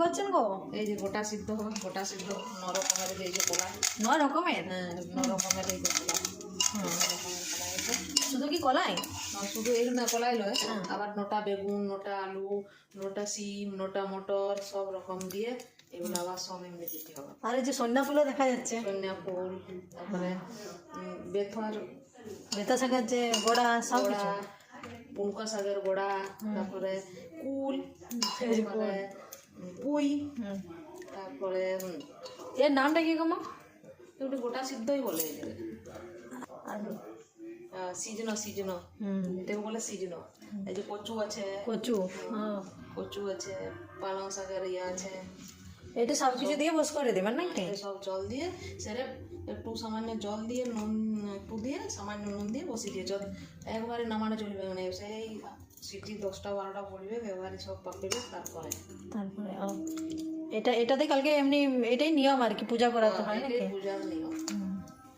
করছেন গো? এই যে গোটা সিদ্ধ হবে গোটা সিদ্ধ ন রকমের এই যে কলাই নয় রকমের? হ্যাঁ ন রকমের এই যে ন আছে। শুধু কি কলাই? শুধু এই না কলাই লয়। আবার নটা বেগুন নটা আলু নটা সিম নটা মটর সব রকম দিয়ে এগুলো আবার সব এমনি দিতে হবে। আর এই যে সন্ধ্যা ফুলও দেখা যাচ্ছে। কন্যা ফুল তারপরে বেথর। বেতা শাকের যে গোড়া সব কিছু। পুনকা শাকের গোড়া তারপরে কুল। তারপরে পুঁই। তারপরে এর নামটা কি গো মা? এগুলো গোটা সিদ্ধই বলে আর সিজনো সিজনো। হুম। এটাকে বলে সিজনো। এই যে কচু আছে কচু হ্যাঁ। কচু আছে পালং শাকের ইয়ে আছে। এটা সব কিছু দিয়ে বস করে দেবেন এই সব জল দিয়ে সেরে একটু সামান্য জল দিয়ে নুন একটু দিয়ে সামান্য নুন দিয়ে বসিয়ে দিয়ে জল একবারে নামানো চলবে মানে সেই সিটি দশটা বারোটা পড়বে এবারে সব পাকবে তারপরে। তারপরে। এটা এটাতে কালকে এমনি এটাই নিয়ম আর কি পূজা করাতে হয় নাকি পূজার নিয়ম।